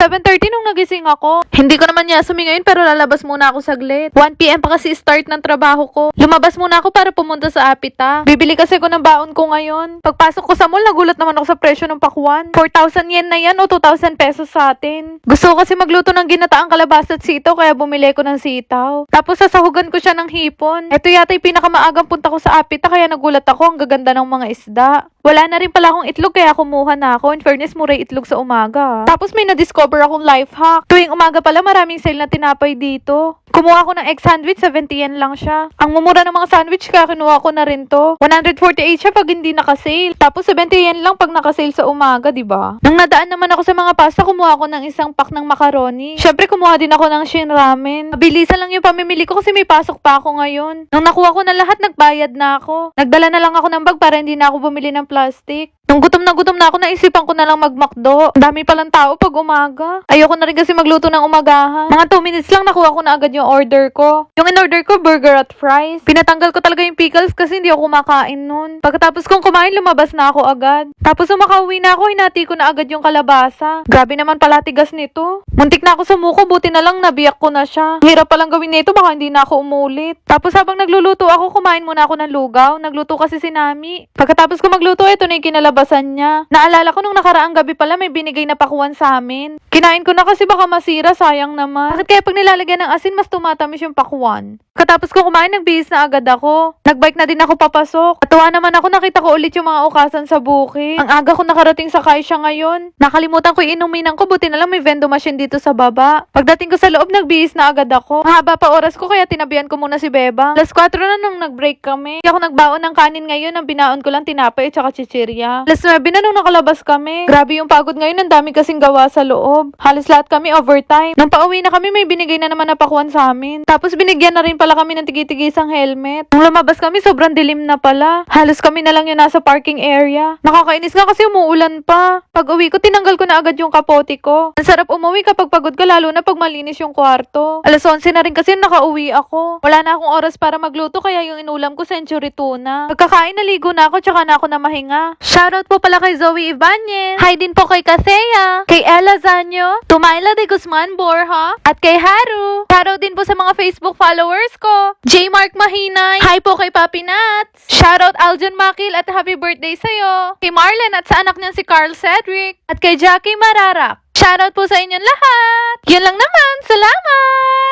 7.30 nung nagising ako. Hindi ko naman yasumi ngayon pero lalabas muna ako saglit. 1pm pa kasi start ng trabaho ko. Lumabas muna ako para pumunta sa Apita. Bibili kasi ako ng baon ko ngayon. Pagpasok ko sa mall, nagulat naman ako sa presyo ng pakwan. 4,000 yen na yan o 2,000 pesos sa atin. Gusto ko kasi magluto ng ginataang kalabasa at sitaw kaya bumili ko ng sitaw. Tapos sasahugan ko siya ng hipon. Ito yata yung pinakamaagang punta ko sa Apita kaya nagulat ako ang gaganda ng mga isda. Wala na rin pala akong itlog kaya kumuha na ako. In fairness, mura itlog sa umaga. Tapos may na-discover akong life hack. Tuwing umaga pala maraming sale na tinapay dito. Kumuha ako ng egg sandwich, 70 yen lang siya. Ang mumura ng mga sandwich kaya kinuha ko na rin to. 148 siya pag hindi naka-sale. Tapos 70 yen lang pag naka-sale sa umaga, di ba? Nang nadaan naman ako sa mga pasta, kumuha ako ng isang pack ng macaroni. Syempre kumuha din ako ng shin ramen. Mabilisan lang yung pamimili ko kasi may pasok pa ako ngayon. Nung nakuha ko na lahat, nagbayad na ako. Nagdala na lang ako ng bag para hindi na ako bumili ng plastic. Nung gutom na gutom na ako, naisipan ko na lang magmakdo. Ang dami palang tao pag umaga. Ayoko na rin kasi magluto ng umagahan. Mga 2 minutes lang nakuha ko na agad yung order ko. Yung in-order ko, burger at fries. Pinatanggal ko talaga yung pickles kasi hindi ako kumakain nun. Pagkatapos kong kumain, lumabas na ako agad. Tapos nung makauwi na ako, hinati ko na agad yung kalabasa. Grabe naman pala tigas nito. Muntik na ako sumuko, buti na lang nabiyak ko na siya. Hirap palang gawin nito, baka hindi na ako umulit. Tapos habang nagluluto ako, kumain muna ako ng lugaw. Nagluto kasi si Nami. Pagkatapos ko magluto, ito na yung kinalabasan niya. Naalala ko nung nakaraang gabi pala, may binigay na pakuan sa amin. Kinain ko na kasi baka masira, sayang naman. Bakit kaya pag nilalagyan ng asin, mas tumatamis yung pakuan? Katapos ko kumain, nagbihis na agad ako. Nagbike na din ako papasok. Natuwa naman ako, nakita ko ulit yung mga ukasan sa bukid. Ang aga ko nakarating sa Kaisha ngayon. Nakalimutan ko inuminan ko, buti na lang may vending machine dito sa baba. Pagdating ko sa loob, nagbihis na agad ako. Mahaba pa oras ko, kaya tinabihan ko muna si Beba. Alas 4 na nung nag-break kami. Hindi ako nagbaon ng kanin ngayon, ang binaon ko lang tinapay at saka chichirya. Alas 9 na nung nakalabas kami. Grabe yung pagod ngayon, ang dami kasing gawa sa loob. Halos lahat kami overtime. Nung pauwi na kami, may binigay na naman na pakuan sa amin. Tapos binigyan na rin pala kami ng tigi-tigisang helmet. Nung lumabas kami, sobrang dilim na pala. Halos kami na lang yung nasa parking area. Nakakainis nga kasi umuulan pa. Pag uwi ko, tinanggal ko na agad yung kapote ko. Ang sarap umuwi kapag pagod ka, lalo na pag malinis yung kwarto. Alas 11 na rin kasi nakauwi ako. Wala na akong oras para magluto, kaya yung inulam ko century tuna. Pagkakain, naligo na ako, tsaka na ako na mahinga. Shoutout po pala kay Zoe Ibanez. Hi din po kay Kaseya. Kay Ella Zanyo. Tumayla de Guzman Borja. At kay Haru. Shoutout din po sa Facebook followers ko. J. Mark Mahinay. Hi po kay Papi Nats. Shoutout Aljon Makil at happy birthday sa'yo. Kay Marlon at sa anak niyan si Carl Cedric. At kay Jackie Mararak. Shoutout po sa inyong lahat. Yan lang naman. Salamat!